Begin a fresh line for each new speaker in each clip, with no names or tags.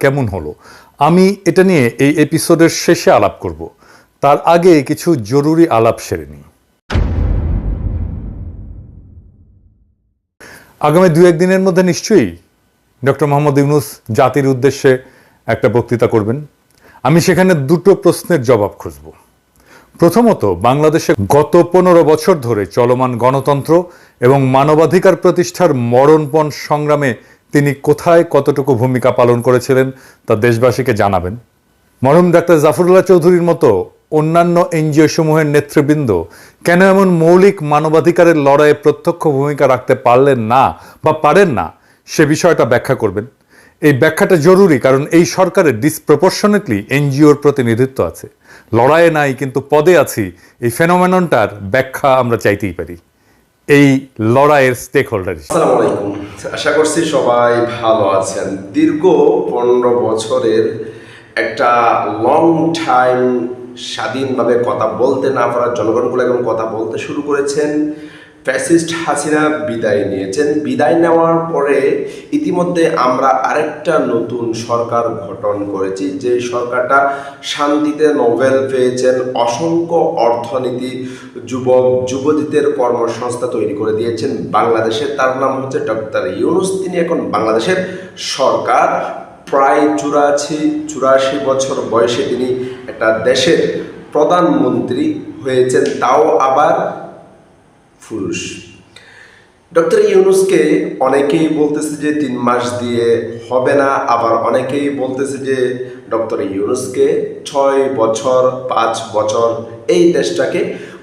কেমন হলো? আমি এটা নিয়ে এই এপিসোডের শেষে আলাপ করব। তার আগে কিছু জরুরি আলাপ সেরে নিই। আগামী দু একদিনের মধ্যে নিশ্চয়ই ডক্টর মোহাম্মদ ইউনুস জাতির উদ্দেশ্যে একটা বক্তৃতা করবেন। আমি সেখানে দুটো প্রশ্নের জবাব খুঁজব। প্রথমত, বাংলাদেশে গত পনেরো বছর ধরে চলমান গণতন্ত্র এবং মানবাধিকার প্রতিষ্ঠার মরণপণ সংগ্রামে তিনি কোথায় কতটুকু ভূমিকা পালন করেছিলেন তা দেশবাসীকে জানাবেন। মরহুম ডাক্তার জাফরুল্লাহ চৌধুরীর মতো অন্যান্য এনজিও সমূহের নেতৃবৃন্দ কেন এমন মৌলিক মানবাধিকারের লড়াইয়ে প্রত্যক্ষ ভূমিকা রাখতে পারলেন না বা পারেন না, সে বিষয়টা ব্যাখ্যা করবেন। এই ব্যাখ্যাটা জরুরি কারণ এই সরকারের ডিসপ্রপোর্শনেটলি এনজিওর প্রতিনিধিত্ব আছে। লড়াইয়ে নাই, কিন্তু পদে আছি, এই ফেনোমেননটার ব্যাখ্যা আমরা চাইতেই পারি। এই লড়াইয়ের স্টেক হোল্ডার
আলাইকুম। আশা করছি সবাই ভালো আছেন। দীর্ঘ পনেরো বছরের একটা লং টাইম স্বাধীনভাবে কথা বলতে না পারার জনগণগুলো এখন কথা বলতে শুরু করেছেন। ফ্যাসিস্ট হাসিনা বিদায় নিয়েছেন। বিদায় নেওয়ার পরে ইতিমধ্যে আমরা আরেকটা নতুন সরকার গঠন করেছি। যে সরকারটা শান্তিতে নোবেল পেয়েছেন, অসংখ্য অর্থনীতি যুবক, যুবতীদের কর্মসংস্থা তৈরি করে দিয়েছেন বাংলাদেশে। তার নাম হচ্ছে ডক্টর ইউনুস। তিনি এখন বাংলাদেশের সরকার। প্রায় চুরাশি চুরাশি বছর বয়সে তিনি একটা দেশের প্রধানমন্ত্রী হয়েছেন। তাও আবার পুরুষ। ডক্টর ইউনুসকে অনেকেই বলতেছে যে তিন মাস দিয়ে হবে না, আবার অনেকেই বলতেছে যে ডক্টর ইউনুসকে ছয় বছর, পাঁচ বছর এই দেশটাকে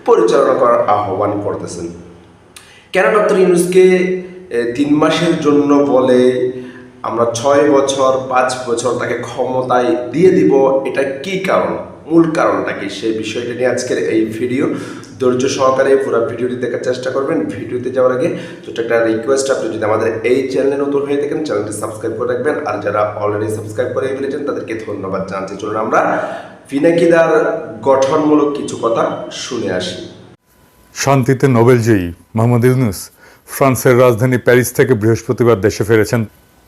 পরিচালনা করার আহ্বান করতেছেন। কেন ডক্টর ইউনুসকে তিন মাসের জন্য বলে আমরা ছয় বছর, পাঁচ বছর তাকে ক্ষমতায় দিয়ে দিব, এটা কি কারণ? মূল কারণটা কি? সেই বিষয়টা নিয়ে আজকের এই ভিডিও। ধৈর্য সহকারে পুরো ভিডিওটি দেখার চেষ্টা করবেন। ভিডিওতে যাওয়ার আগে ছোট একটা রিকোয়েস্ট আপনি যদি আমাদের এই চ্যানেলে নতুন হয়ে থাকেন চ্যানেলটি সাবস্ক্রাইব করে রাখবেন। আর যারা অলরেডি সাবস্ক্রাইব করে ফেলেছেন, তাদেরকে ধন্যবাদ জানাচ্ছি। চলুন আমরা ফিনাকিদার গঠনমূলক কিছু কথা শুনে আসি।
শান্তিতে নোবেলজয়ী মোহাম্মদ ইউনুস ফ্রান্সের রাজধানী প্যারিস থেকে বৃহস্পতিবার দেশে ফিরেছেন।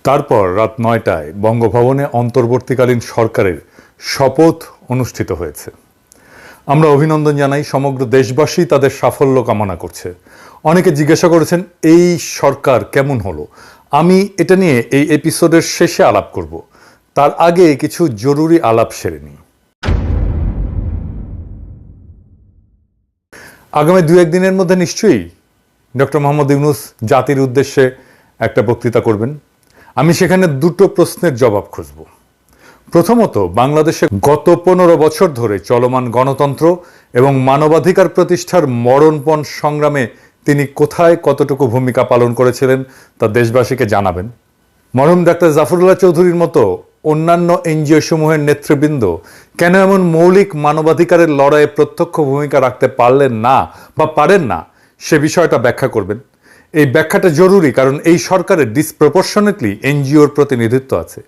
তারপর রাত নয়টায় বঙ্গভবনে অন্তর্বর্তীকালীন সরকারের শপথ অনুষ্ঠিত হয়েছে। আমরা অভিনন্দন জানাই সমগ্র দেশবাসী তাদের সাফল্য কামনা করছে। অনেকে জিজ্ঞাসা করেছেন, এই সরকার কেমন হলো? আমি এটা নিয়ে এই এপিসোডের শেষে আলাপ করব। তার আগে কিছু জরুরি আলাপ সেরে নিই। আগামী দু একদিনের মধ্যে নিশ্চয়ই ডক্টর মোহাম্মদ ইউনুস জাতির উদ্দেশ্যে একটা বক্তৃতা করবেন। আমি সেখানে দুটো প্রশ্নের জবাব খুঁজব। প্রথমত, বাংলাদেশে গত পনেরো বছর ধরে চলমান গণতন্ত্র এবং মানবাধিকার প্রতিষ্ঠার মরণপণ সংগ্রামে তিনি কোথায় কতটুকু ভূমিকা পালন করেছিলেন তা দেশবাসীকে জানাবেন। মরহুম ডাক্তার জাফরুল্লাহ চৌধুরীর মতো অন্যান্য এনজিও সমূহের নেতৃবৃন্দ কেন এমন মৌলিক মানবাধিকারের লড়াইয়ে প্রত্যক্ষ ভূমিকা রাখতে পারলেন না বা পারেন না, সে বিষয়টা ব্যাখ্যা করবেন। এই ব্যাখ্যাটা জরুরি, কারণ এই সরকারের ডিসপ্রপোর্শনেটলি এনজিওর প্রতিনিধিত্ব আছে।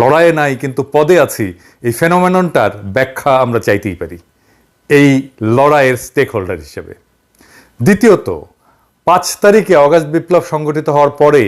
লড়াইয়ে নাই, কিন্তু পদে আছি, এই ফেনোমেননটার ব্যাখ্যা আমরা চাইতেই পারি, এই লড়াইয়ের স্টেক হোল্ডার হিসেবে। দ্বিতীয়ত, পাঁচ তারিখে অগাস্ট বিপ্লব সংগঠিত হওয়ার পরে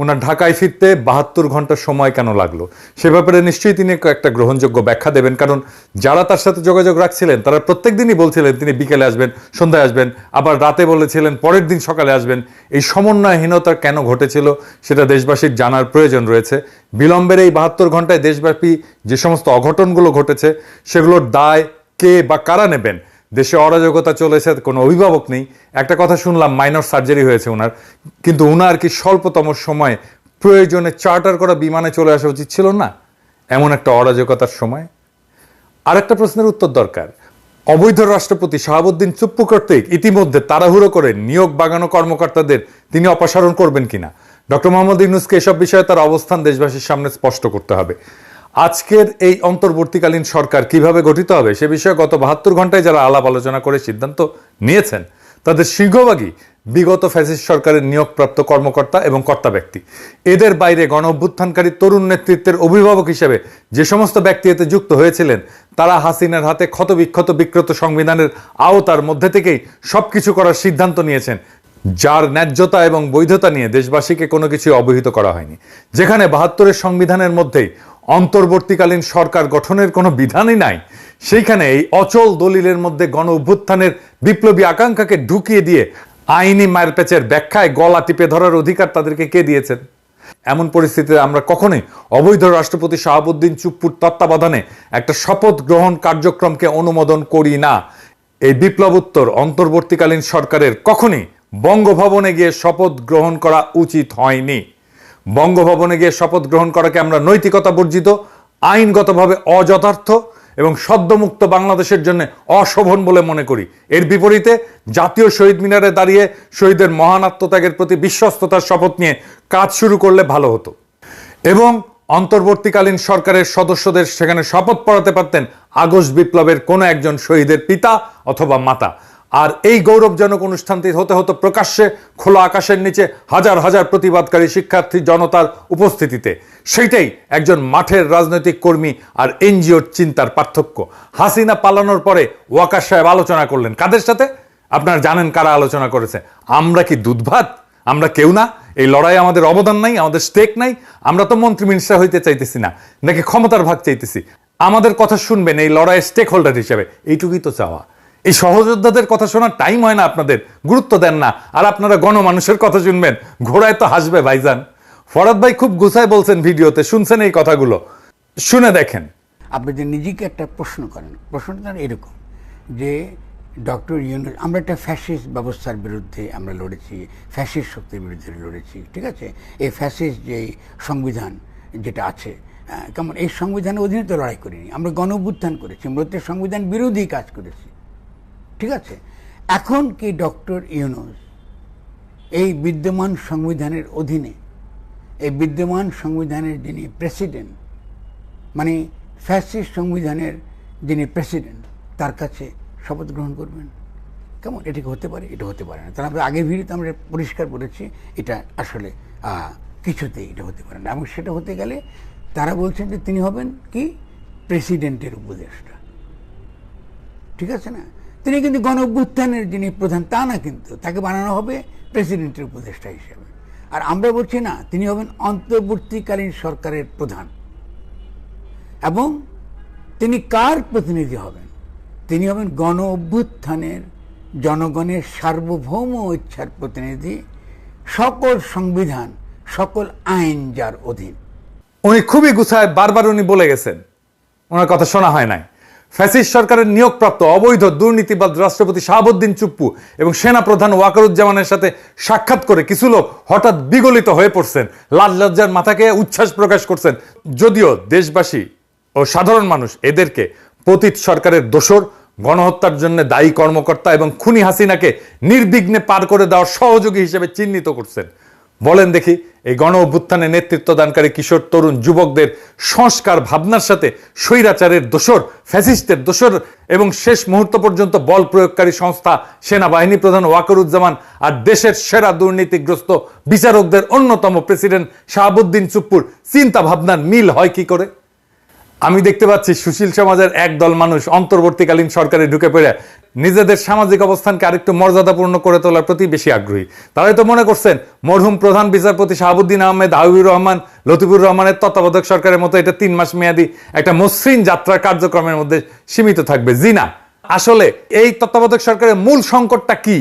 ওনার ঢাকায় ফিরতে বাহাত্তর ঘণ্টা সময় কেন লাগল? সে ব্যাপারে নিশ্চয়ই তিনি একটা গ্রহণযোগ্য ব্যাখ্যা দেবেন, কারণ যারা তার সাথে যোগাযোগ রাখছিলেন, তারা প্রত্যেক দিনই বলছিলেন, তিনি বিকেলে আসবেন, সন্ধ্যায় আসবেন, আবার রাতে বলেছিলেন, পরের দিন সকালে আসবেন। এই সমন্বয়হীনতা কেন ঘটেছিল সেটা দেশবাসীর জানার প্রয়োজন রয়েছে। বিলম্বের এই বাহাত্তর ঘন্টায় দেশব্যাপী যে সমস্ত অঘটনগুলো ঘটেছে, সেগুলোর দায় কে বা কারা নেবেন? দেশে অরাজকতা চলেছে, কোনো অভিভাবক নেই। একটা কথা শুনলাম, মাইনর সার্জারি হয়েছে ওনার কিন্তু ওনার কি স্বল্পতম সময়ে প্রয়োজনে চার্টার করা বিমানে চলে আসা উচিত ছিল না? এমন একটা অরাজকতার সময়। আরেকটা প্রশ্নের উত্তর দরকার। অবৈধ রাষ্ট্রপতি শাহাবুদ্দিন চুপ্পু কর্তৃক ইতিমধ্যে তাড়াহুড়ো করে নিয়োগ বাগানো কর্মকর্তাদের তিনি অপসারণ করবেন কিনা? ডক্টর মোহাম্মদ ইউনুসকে এসব বিষয়ে তার অবস্থান দেশবাসীর সামনে স্পষ্ট করতে হবে। আজকের এই অন্তর্বর্তীকালীন সরকার কীভাবে গঠিত হবে সে বিষয়ে গত বাহাত্তর ঘন্টায় যারা আলাপ আলোচনা করে সিদ্ধান্ত নিয়েছেন, তাদের সিংহভাগই বিগত ফ্যাসিস্ট সরকারের নিয়োগপ্রাপ্ত কর্মকর্তা এবং কর্তা ব্যক্তি। এদের বাইরে গণ অভ্যুত্থানকারী তরুণ নেতৃত্বের অভিভাবক হিসেবে যে সমস্ত ব্যক্তি এতে যুক্ত হয়েছিলেন, তারা হাসিনার হাতে ক্ষতবিক্ষত বিক্রত সংবিধানের আওতার মধ্যে থেকেই সবকিছু করার সিদ্ধান্ত নিয়েছেন, যার ন্যায্যতা এবং বৈধতা নিয়ে দেশবাসীকে কোনো কিছু অবহিত করা হয়নি। যেখানে বাহাত্তরের সংবিধানের মধ্যেই অন্তর্বর্তীকালীন সরকার গঠনের কোনো বিধানই নাই। সেইখানে এই অচল দলিলের মধ্যে গণ অভ্যুত্থানের বিপ্লবী আকাঙ্ক্ষাকে ঢুকিয়ে দিয়ে আইনি মায়ের পেচের ব্যাখ্যায় গলা টিপে ধরার অধিকার তাদেরকে কে দিয়েছেন? এমন পরিস্থিতিতে আমরা কখনোই অবৈধ রাষ্ট্রপতি শাহাবুদ্দিন চুপ্পুর তত্ত্বাবধানে একটা শপথ গ্রহণ কার্যক্রমকে অনুমোদন করি না। এই বিপ্লবোত্তর অন্তর্বর্তীকালীন সরকারের কখনই বঙ্গভবনে গিয়ে শপথ গ্রহণ করা উচিত হয়নি। বঙ্গভবনে গিয়ে শপথ গ্রহণ করাকে আমরা নৈতিকতা বর্জিত, আইনগতভাবে অযথার্থ এবং সদ্যমুক্ত বাংলাদেশের জন্য অশোভন বলে মনে করি। এর বিপরীতে জাতীয় শহীদ মিনারে দাঁড়িয়ে শহীদের মহান আত্মত্যাগের প্রতি বিশ্বস্ততার শপথ নিয়ে কাজ শুরু করলে ভালো হতো। এবং অন্তর্বর্তীকালীন সরকারের সদস্যদের সেখানে শপথ পড়াতে পারতেন আগস্ট বিপ্লবের কোনো একজন শহীদের পিতা অথবা মাতা। আর এই গৌরবজনক অনুষ্ঠানটি হতে হতো প্রকাশ্যে খোলা আকাশের নিচে হাজার হাজার প্রতিবাদকারী শিক্ষার্থী জনতার উপস্থিতিতে। সেইটাই একজন মাঠের রাজনৈতিক কর্মী আর এনজিওর চিন্তার পার্থক্য। হাসিনা পালানোর পরে ওয়াকার সাহেব আলোচনা করলেন। কাদের সাথে? আপনারা জানেন কারা আলোচনা করেছে। আমরা কি দুধভাত? আমরা কেউ না? এই লড়াই আমাদের অবদান নাই, আমাদের স্টেক নাই। আমরা তো মন্ত্রী মিনিস্টার হইতে চাইতেছি না, নাকি ক্ষমতার ভাগ চাইতেছি। আমাদের কথা শুনবেন এই লড়াইয়ের স্টেক হোল্ডার হিসেবে। এইটুকুই তো চাওয়া। এই সহযোদ্ধাদের কথা শোনার টাইম হয় না আপনাদের, গুরুত্ব দেন না। আর আপনারা গণমানুষের কথা শুনবেন, ঘোড়ায় তো হাসবে ভাইজান। ফরাদ ভাই খুব গুছায় বলছেন ভিডিওতে, শুনছেন এই কথাগুলো। শুনে দেখেন।
আপনি যে নিজেকে একটা প্রশ্ন করেন, প্রশ্নটা এরকম যে, ডক্টর ইউনুস, আমরা একটা ফ্যাসিস্ট ব্যবস্থার বিরুদ্ধে আমরা লড়েছি ফ্যাসিস্ট শক্তির বিরুদ্ধে লড়েছি, ঠিক আছে? এই ফ্যাসিস্ট যে সংবিধান যেটা আছে কেমন? এই সংবিধানের অধীনে তো লড়াই করিনি। আমরা গণ করেছি মূলত সংবিধান বিরোধী কাজ করেছি। ঠিক আছে? এখন কি ডক্টর ইউনুস এই বিদ্যমান সংবিধানের অধীনে, এই বিদ্যমান সংবিধানের যিনি প্রেসিডেন্ট মানে ফ্যাসিস্ট সংবিধানের যিনি প্রেসিডেন্ট, তার কাছে শপথ গ্রহণ করবেন? কেমন? এটা হতে পারে? এটা হতে পারে না। তার আমরা আগের ভিডিওতে আমরা পরিষ্কার বলেছি, এটা আসলে কিছুতেই এটা হতে পারে না। এবং সেটা হতে গেলে তারা বলছেন যে তিনি হবেন কি? প্রেসিডেন্টের উপদেষ্টা। ঠিক আছে না? তিনি কিন্তু গণ অভ্যুত্থানের যিনি প্রধান, তা না কিন্তু। তাকে বানানো হবে প্রেসিডেন্টের উপদেষ্টা হিসেবে। আর আমরা বলছি না, তিনি হবেন অন্তর্বর্তীকালীন সরকারের প্রধান। এবং তিনি কার প্রতিনিধি হবেন? তিনি হবেন গণ অভ্যুত্থানের জনগণের সার্বভৌম ইচ্ছার প্রতিনিধি, সকল সংবিধান, সকল আইন যার অধীন।
উনি খুবই গুছায় বারবার উনি বলে গেছেন। ওনার কথা শোনা হয় নাই। ফ্যাসিস্ট সরকারের নিয়োগপ্রাপ্ত অবৈধ দুর্নীতিবাদ রাষ্ট্রপতি শাহাবুদ্দিন চুপ্পু এবং সেনা প্রধান ওয়াকারুজ্জামানের সাথে সাক্ষাৎ করে কিছু লোক হঠাৎ বিগলিত হয়ে পড়ছেন লাল লজ্জার মাথাকে উচ্ছ্বাস প্রকাশ করছেন। যদিও দেশবাসী ও সাধারণ মানুষ এদেরকে পতিত সরকারের দোসর গণহত্যার জন্য দায়ী কর্মকর্তা এবং খুনি হাসিনাকে নির্বিঘ্নে পার করে দেওয়ার সহযোগী হিসেবে চিহ্নিত করছেন। বলেন দেখি, এই গণ অভ্যুত্থানে নেতৃত্ব দানকারী কিশোর, তরুণ যুবকদের সংস্কার ভাবনার সাথে স্বৈরাচারের দোসর ফ্যাসিস্টের দোসর এবং শেষ মুহূর্ত পর্যন্ত বল প্রয়োগকারী সংস্থা সেনাবাহিনী প্রধান ওয়াকরুজ্জামান আর দেশের সেরা দুর্নীতিগ্রস্ত বিচারকদের অন্যতম প্রেসিডেন্ট শাহাবুদ্দিন চুপ্পুর চিন্তা ভাবনার মিল হয় কি করে? আমি দেখতে পাচ্ছি সুশীল সমাজের একদল মানুষ অন্তর্বর্তীকালীন সরকারে ঢুকে পড়ে নিজেদের সামাজিক অবস্থানকে আরেকটু মর্যাদাপূর্ণ করে তোলার প্রতি বেশি আগ্রহী। তারাই তো মনে করছেন, মরহুম প্রধান বিচারপতি শাহাবুদ্দিন আহমেদ হাবিবুর রহমান, লতিফুর রহমানের তত্ত্বাবধায়ক সরকারের মতো এটা তিন মাস মেয়াদী একটা মসৃণ যাত্রার কার্যক্রমের মধ্যে সীমিত থাকবে। জি না, আসলে এই তত্ত্বাবধায়ক সরকারের মূল সংকটটা কি?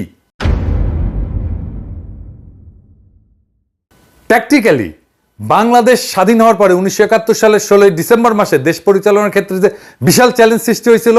প্র্যাকটিক্যালি বাংলাদেশ স্বাধীন হওয়ার পরে উনিশশো একাত্তর সালের ষোলোই ডিসেম্বর মাসে দেশ পরিচালনার ক্ষেত্রে যে বিশাল চ্যালেঞ্জ সৃষ্টি হয়েছিল,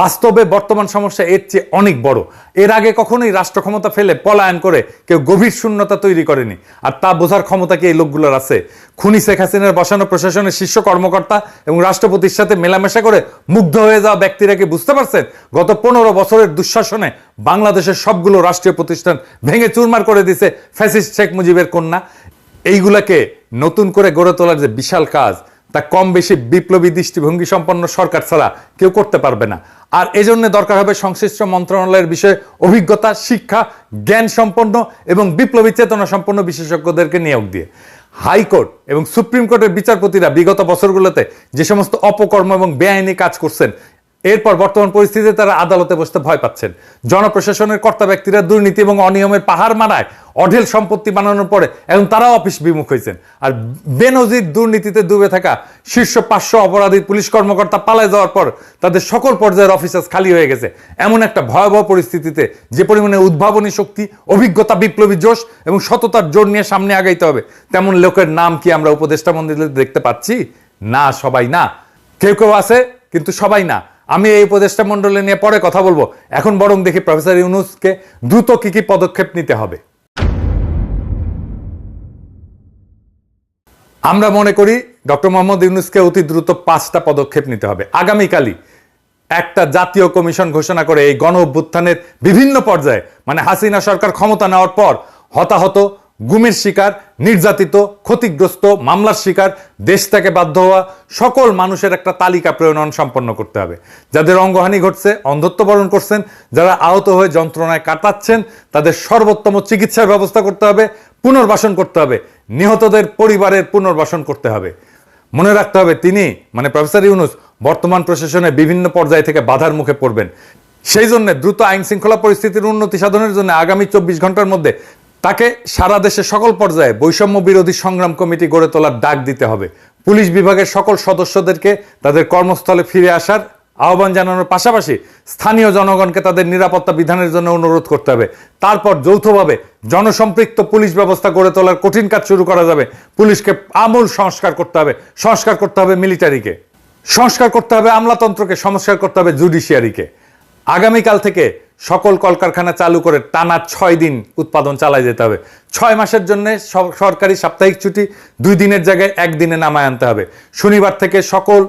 বাস্তবে বর্তমান সমস্যা এর চেয়ে অনেক বড়। এর আগে কখনোই রাষ্ট্র ক্ষমতা ফেলে পলায়ন করে কেউ গভীর শূন্যতা তৈরি করেনি, আর তা বোঝার ক্ষমতা কি এই লোকগুলোর আছে? খুনি শেখ হাসিনার বসানো প্রশাসনের শীর্ষ কর্মকর্তা এবং রাষ্ট্রপতির সাথে মেলামেশা করে মুগ্ধ হয়ে যাওয়া ব্যক্তিরা কি বুঝতে পারছেন? গত পনেরো বছরের দুঃশাসনে বাংলাদেশের সবগুলো রাষ্ট্রীয় প্রতিষ্ঠান ভেঙে চুরমার করে দিছে ফ্যাসিস্ট শেখ মুজিবের কন্যা। এইগুলাকে নতুন করে গড়ে তোলার যে বিশাল কাজ, তা কম বেশি বিপ্লবী দৃষ্টিভঙ্গি সম্পন্ন সরকার ছাড়া কেউ করতে পারবে না। আর এজন্য দরকার হবে সংশ্লিষ্ট মন্ত্রণালয়ের বিষয়ে অভিজ্ঞতা, শিক্ষা, জ্ঞান সম্পন্ন এবং বিপ্লবী চেতনা সম্পন্ন বিশেষজ্ঞদেরকে নিয়োগ দিয়ে। হাইকোর্ট এবং সুপ্রিম কোর্টের বিচারপতিরা বিগত বছরগুলোতে যে সমস্ত অপকর্ম এবং বেআইনি কাজ করছেন এরপর বর্তমান পরিস্থিতিতে তারা আদালতে বসতে ভয় পাচ্ছেন। জনপ্রশাসনের কর্তা ব্যক্তিরা দুর্নীতি এবং অনিয়মের পাহাড় মারায় অঢেল সম্পত্তি বানানোর পরে এখন তারাও অফিস বিমুখ হয়েছেন। আর বেনজির দুর্নীতিতে ডুবে থাকা শীর্ষ পাঁচশো অপরাধী পুলিশ কর্মকর্তা পালায় যাওয়ার পর তাদের সকল পর্যায়ের অফিসার্স খালি হয়ে গেছে। এমন একটা ভয়াবহ পরিস্থিতিতে যে পরিমাণে উদ্ভাবনী শক্তি, অভিজ্ঞতা, বিপ্লবী জোশ এবং সততার জোর নিয়ে সামনে আগাইতে হবে, তেমন লোকের নাম কি আমরা উপদেষ্টা মন্দিরে দেখতে পাচ্ছি? না, সবাই না। কেউ কেউ আছে, কিন্তু সবাই না। আমি এই উপদেষ্টা মন্ডলী নিয়ে পরে কথা বলব। এখন বরং দেখি প্রফেসর ইউনুসকে দ্রুত কি কি পদক্ষেপ নিতে হবে। আমরা মনে করি ডক্টর মোহাম্মদ ইউনুসকে অতি দ্রুত পাঁচটা পদক্ষেপ নিতে হবে। আগামীকালই একটা জাতীয় কমিশন ঘোষণা করে এই গণ অভ্যুত্থানের বিভিন্ন পর্যায়ে মানে হাসিনা সরকার ক্ষমতা নেওয়ার পর হতাহত গুমের শিকার, নির্যাতিত, ক্ষতিগ্রস্ত, মামলার শিকার, দেশ থেকে বাধ্য হওয়া সকল মানুষের একটা তালিকা প্রণয়ন সম্পন্ন করতে হবে। যাদের অঙ্গহানি ঘটছে অন্ধত্ব বরণ করছেন, যারা আহত হয়ে যন্ত্রণায় কাটাচ্ছেন, তাদের সর্বোত্তম চিকিৎসার ব্যবস্থা করতে হবে, পুনর্বাসন করতে হবে, নিহতদের পরিবারের পুনর্বাসন করতে হবে। মনে রাখতে হবে, তিনি মানে প্রফেসর ইউনুস, বর্তমান প্রশাসনে বিভিন্ন পর্যায় থেকে বাধার মুখে পড়বেন। সেই জন্য দ্রুত আইন শৃঙ্খলা পরিস্থিতির উন্নতি সাধনের জন্য আগামী চব্বিশ ঘণ্টার মধ্যে তাকে সারা দেশে সকল পর্যায়ে বৈষম্য বিরোধী সংগ্রাম কমিটি গড়ে তোলার ডাক দিতে হবে। পুলিশ বিভাগের সকল সদস্যদেরকে তাদের কর্মস্থলে ফিরে আসার আহ্বান জানানোর পাশাপাশি স্থানীয় জনগণকে তাদের নিরাপত্তা বিধানের জন্য অনুরোধ করতে হবে। তারপর যৌথভাবে জনসম্পৃক্ত পুলিশ ব্যবস্থা গড়ে তোলার কঠিন কাজ শুরু করা যাবে। পুলিশকে আমূল সংস্কার করতে হবে। সংস্কার করতে হবে মিলিটারিকে। সংস্কার করতে হবে আমলাতন্ত্রকে। সংস্কার করতে হবে জুডিশিয়ারিকে। আগামীকাল থেকে সকল কলকারখানা চালু করে টানা ছয় দিন উৎপাদন চালায় যেতে হবে। ছয় মাসের জন্য সরকারি সাপ্তাহিক ছুটি দুই দিনের জায়গায় একদিনে নামায় আনতে হবে। শনিবার থেকে সকল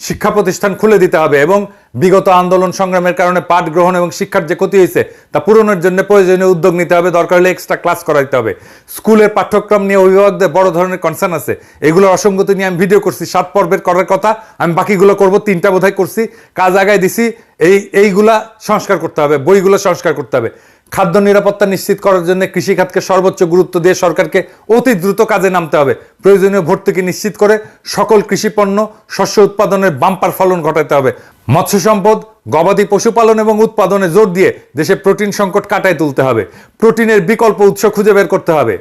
শিক্ষা প্রতিষ্ঠান খুলে দিতে হবে এবং বিগত আন্দোলন সংগ্রামের কারণে পাঠ গ্রহণ এবং শিক্ষার যে ক্ষতি হয়েছে তা পূরণের জন্য প্রয়োজনীয় উদ্যোগ নিতে হবে। দরকার হলে এক্সট্রা ক্লাস করাইতে হবে। স্কুলের পাঠ্যক্রম নিয়ে অভিভাবকদের বড় ধরনের কনসার্ন আছে। এগুলো অসঙ্গতি নিয়ে আমি ভিডিও করছি। সাত পর্বের করার কথা। আমি বাকিগুলো করব। তিনটা বোধহয় করছি। কাজ আগায় দিছি। এই, এইগুলা সংস্কার করতে হবে। বইগুলো সংস্কার করতে হবে। খাদ্য নিরাপত্তা নিশ্চিত করার জন্য কৃষিখাতকে সর্বোচ্চ গুরুত্ব দিয়ে সরকারকে অতি দ্রুত কাজে নামতে হবে। প্রয়োজনীয় ভর্তুকি নিশ্চিত করে সকল কৃষি পণ্য শস্য উৎপাদনের বাম্পার ফলন ঘটাতে হবে। মৎস্য সম্পদ, গবাদি পশুপালন এবং উৎপাদনে জোর দিয়ে দেশে প্রোটিন সংকট কাটায় তুলতে হবে। প্রোটিনের বিকল্প উৎস খুঁজে বের করতে হবে।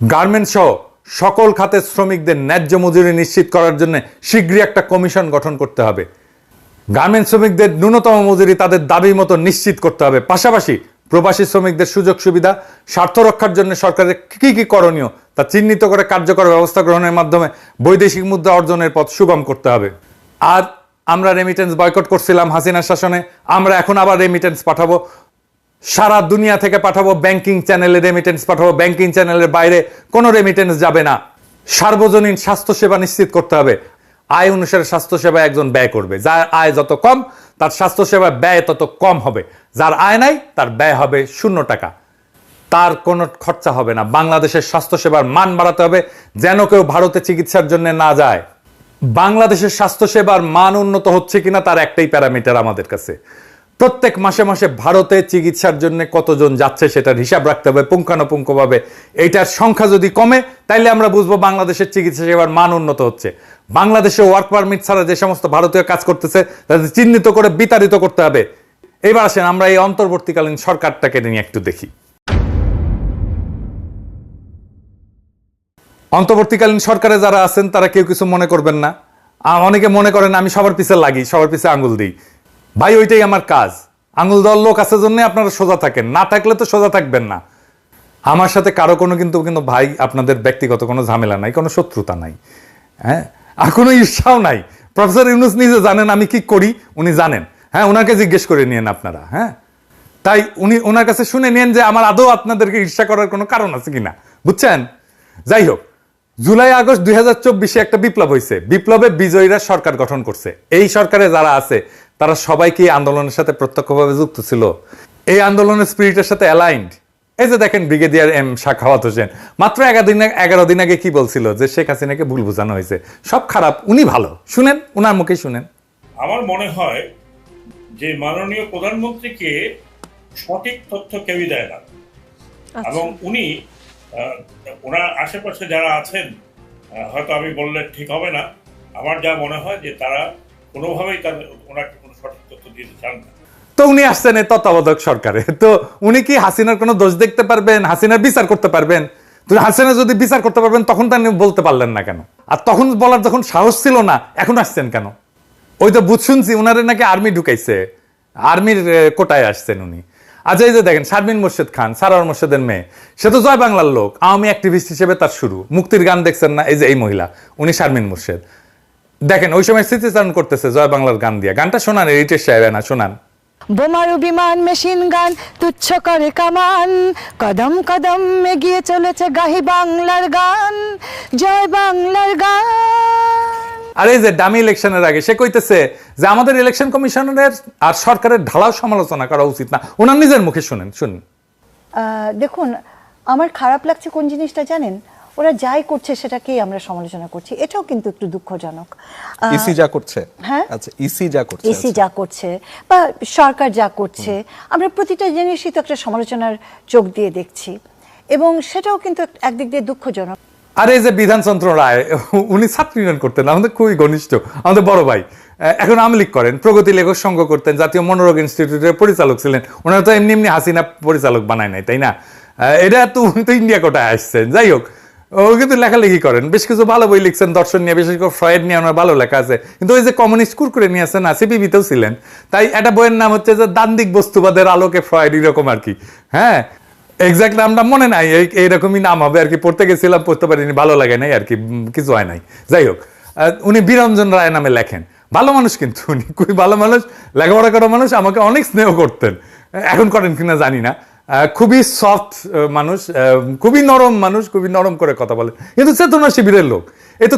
গার্মেন্টস সহ সকল খাতের শ্রমিকদের ন্যায্য মজুরি নিশ্চিত করার জন্য শীঘ্রই একটা কমিশন গঠন করতে হবে। গার্মেন্টস শ্রমিকদের ন্যূনতম মজুরি তাদের দাবি মতো নিশ্চিত করতে হবে। পাশাপাশি প্রবাসী শ্রমিকদের সুযোগ সুবিধা, স্বার্থ রক্ষার জন্য সরকারের কি কি করণীয় তা চিহ্নিত করে কার্যকর ব্যবস্থা গ্রহণের মাধ্যমে বৈদেশিক মুদ্রা অর্জনের পথ সুগম করতে হবে। আর আমরা রেমিটেন্স বয়কট করছিলাম হাসিনার শাসনে, আমরা এখন আবার রেমিটেন্স পাঠাবো। সারা দুনিয়া থেকে পাঠাবো ব্যাংকিং চ্যানেলে রেমিটেন্স পাঠাবো ব্যাংকিং চ্যানেলের বাইরে, কোনো রেমিটেন্স যাবে না। সার্বজনীন স্বাস্থ্যসেবা নিশ্চিত করতে হবে। আয় অনুসারে স্বাস্থ্যসেবা একজন ব্যয় করবে। যার আয় যত কম, তার স্বাস্থ্যসেবা ব্যয় তত কম হবে। যার আয় নাই, তার ব্যয় হবে শূন্য টাকা। তার কোনো খরচা হবে না। বাংলাদেশের স্বাস্থ্যসেবার মান বাড়াতে হবে। যেন কেউ ভারতে চিকিৎসার জন্য না যায়। বাংলাদেশের স্বাস্থ্যসেবার মান উন্নত হচ্ছে কিনা তার একটাই প্যারামিটার আমাদের কাছে। প্রত্যেক মাসে মাসে ভারতে চিকিৎসার জন্য কতজন যাচ্ছে সেটার হিসাব রাখতে হবে। পুঙ্খানুপুঙ্খভাবে এইটার সংখ্যা যদি কমে, তাইলে আমরা বুঝব বাংলাদেশের চিকিৎসা সেবার মান উন্নত হচ্ছে। বাংলাদেশে ওয়ার্ক পারমিট ছাড়া যে সমস্ত ভারতীয় কাজ করতেছে, তাদের চিহ্নিত করে বিতাড়িত করতে হবে। এবার আসেন আমরা এই অন্তর্বর্তীকালীন সরকারটাকে নিয়ে একটু দেখি। অন্তর্বর্তীকালীন সরকারে যারা আছেন, তারা কেউ কিছু মনে করবেন না। অনেকে মনে করেন, আমি সবার পিছে লাগি, সবার পিছে আঙুল দিই। ভাই, ওইটাই আমার কাজ। আঙুল দেওয়ার লোক আছে জন্য আপনারা সোজা থাকেন, না থাকলে তো সোজা থাকবেন না। আমার সাথে কারও কোনো কিন্তু কিন্তু ভাই, আপনাদের ব্যক্তিগত কোনো ঝামেলা নাই, কোনো শত্রুতা নাই। হ্যাঁ? আর কোনো ঈর্ষাও নাই। প্রফেসর ইউনুস নিজে জানেন আমি কি করি, উনি জানেন। হ্যাঁ ওনাকে জিজ্ঞেস করে নিয়েন আপনারা হ্যাঁ? তাই উনি ওনার কাছে শুনে নিন যে আমার আদৌ আপনাদেরকে ঈর্ষা করার কোনো কারণ আছে কিনা। বুঝছেন? যাই হোক জুলাই আগস্ট দুই হাজার চব্বিশে একটা বিপ্লব হয়েছে বিপ্লবে বিজয়ীরা সরকার গঠন করছে। এই সরকারে যারা আছে তারা সবাই কি এই আন্দোলনের সাথে প্রত্যক্ষভাবে যুক্ত ছিল? এই আন্দোলনের স্পিরিটের সাথে অ্যালাইন্ড এই যে দেখেন ব্রিগেডিয়ার এম শাখাওয়াত হোসেন। মাত্র এগারো দিন এগারো দিন আগে কি বলছিল? যে শেখ হাসিনাকে ভুল বোঝানো হয়েছে। সব খারাপ উনি ভালো। শুনেন উনার মুখে শুনেন।
আমার মনে হয় যে মাননীয় প্রধানমন্ত্রীকে সঠিক তথ্য কেউই দেয় না। এবং উনি ওনার আশেপাশে যারা আছেন হয়তো আমি বললে ঠিক হবে না। আমার যা মনে হয় যে তারা কোনোভাবেই তার ওনাকে কোনো সঠিক তথ্য দিতে চান না।
তো উনি আসছেন এই তত্ত্বাবধায়ক সরকারে। তো উনি কি হাসিনার কোনো দোষ দেখতে পারবেন? হাসিনার বিচার করতে পারবেন? তো হাসিনা যদি বিচার করতে পারবেন, তখন তো বলতে পারলেন না কেন? আর তখন বলার যখন সাহস ছিল না, এখন আসছেন কেন? ওই তো বুঝ শুনছি, উনারে নাকি আর্মি ঢুকাইছে। আর্মির কোটায় আসছেন উনি। আচ্ছা এই যে দেখেন, শারমিন মোর্শেদ খান সারার মোর্শেদের মেয়ে। সে তো জয় বাংলার লোক, আওয়ামী অ্যাক্টিভিস্ট হিসেবে তার শুরু। মুক্তির গান দেখছেন না এই যে এই মহিলা, উনি শারমিন মোর্শেদ। দেখেন, ওই সময় স্মৃতিচারণ করতেছে জয় বাংলার গান দিয়ে। গানটা শোনান রিটেশ সাহেব, না, শোনান।
বোমারু বিমান, মেশিন গান, তুচ্ছ করে কামান। কদম কদম এগিয়ে চলেছে গাহি বাংলার গান। জয় বাংলার গান।
আর এই যে ডামি ইলেকশনের আগে সে কইতেছে যে আমাদের ইলেকশন কমিশনের আর সরকারের ঢালাও সমালোচনা করা উচিত না। ওনার নিজের মুখে শুনেন শুনুন।
দেখুন আমার খারাপ লাগছে কোন জিনিসটা জানেন? ওরা যাই করছে সেটাকেই আমরা সমালোচনা করছি। এটাও কিন্তু একটু দুঃখজনক।
ইসি যা করছে।
হ্যাঁ?
আচ্ছা ইসি যা করছে
এসি যা করছে বা সরকার যা করছে আমরা প্রতিটা জিনিসই তো একটা সমালোচনার চোখ দিয়ে দেখছি। এবং সেটাও কিন্তু একদিক দিয়ে দুঃখজনক।
আর এই যে বিধানচন্দ্র রায়, উনি ছাত্র ইউনিয়ন করতেন, আমাদের খুবই ঘনিষ্ঠ, আমাদের বড় ভাই। এখন আওয়ামী লীগ করেন, প্রগতি লেখক সংঘ করতেন, জাতীয় মনোরোগ ইনস্টিটিউটের পরিচালক ছিলেন। ওনারা তো এমনি এমনি হাসিনা পরিচালক বানায় নাই, তাই না? এটা তো উনি তো ইন্ডিয়া কোটায় আসছেন, যাই হোক। ও কিন্তু লেখালেখি করেন, বেশ কিছু ভালো বই লিখছেন, দর্শন নিয়ে, বিশেষ করে ফ্রয়েড নিয়ে ওনার ভালো লেখা আছে। কিন্তু ওই যে কমিউনিস্ট কুরকুরে নিয়ে আসেন না সিপিবিতেও ছিলেন। তাই একটা বইয়ের নাম হচ্ছে যে দান্দিক বস্তুবাদের আলোকে ফ্রয়েড এরকম আর কি হ্যাঁ? এক্সাক্ট নামটা মনে নাই এইরকমই নাম হবে আর কি। পড়তে গেছিলাম, পড়তে পারিনি, ভালো লাগে নাই আর কি কিছু হয় নাই। যাই হোক উনি বীরঞ্জন রায় নামে লেখেন। ভালো মানুষ কিন্তু উনি, খুবই ভালো মানুষ, লেখাপড়া করা মানুষ, আমাকে অনেক স্নেহ করতেন। এখন করেন কিনা জানি না। খুবই সফট মানুষ খুবই নরম মানুষ, খুবই নরম করে কথা বলেন কিন্তু চেতনা শিবিরের লোক। এ তো